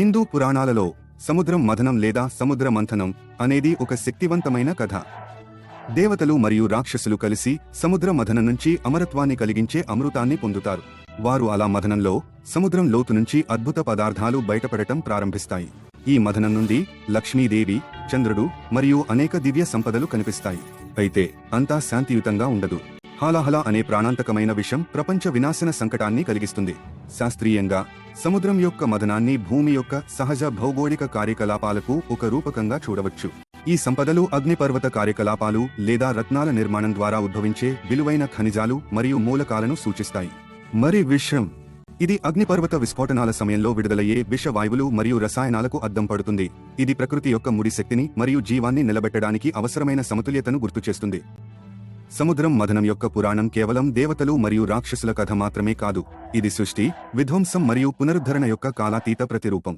హిందూ పురాణాలలో సముద్రం మథనం లేదా సముద్ర మంథనం అనేది ఒక శక్తివంతమైన కథ. దేవతలు మరియు రాక్షసులు కలిసి సముద్ర మథనం నుంచి అమరత్వాన్ని కలిగించే అమృతాన్ని పొందుతారు. వారు అలా మథనంలో సముద్రం లోతు నుంచి అద్భుత పదార్థాలు బయటపడటం ప్రారంభిస్తాయి. ఈ మథనం నుండి లక్ష్మీదేవి చంద్రుడు మరియు అనేక దివ్య సంపదలు కనిపిస్తాయి. అయితే అంతా శాంతియుతంగా ఉండదు. హాలాహల అనే ప్రాణాంతకమైన విషం ప్రపంచ వినాశన సంకటాన్ని కలిగిస్తుంది. శాస్త్రీయంగా సముద్రం యొక్క మదనాన్ని భూమి యొక్క సహజ భౌగోళిక కార్యకలాపాలకు ఒక రూపకంగా చూడవచ్చు. ఈ సంపదలు అగ్నిపర్వత కార్యకలాపాలు లేదా రత్నాల నిర్మాణం ద్వారా ఉద్భవించే విలువైన ఖనిజాలు మరియు మూలకాలను సూచిస్తాయి. మరి విషం ఇది అగ్నిపర్వత విస్ఫోటనాల సమయంలో విడుదలయ్యే విష వాయువులు మరియు రసాయనాలకు అద్దం పడుతుంది. ఇది ప్రకృతి యొక్క ముడి శక్తిని మరియు జీవాన్ని నిలబెట్టడానికి అవసరమైన సమతుల్యతను గుర్తుచేస్తుంది. సముద్రం మదనం యొక్క పురాణం కేవలం దేవతలు మరియు రాక్షసుల కథ మాత్రమే కాదు. ఇది సృష్టి విధ్వంసం మరియు పునరుద్ధరణ యొక్క కాలాతీత ప్రతిరూపం.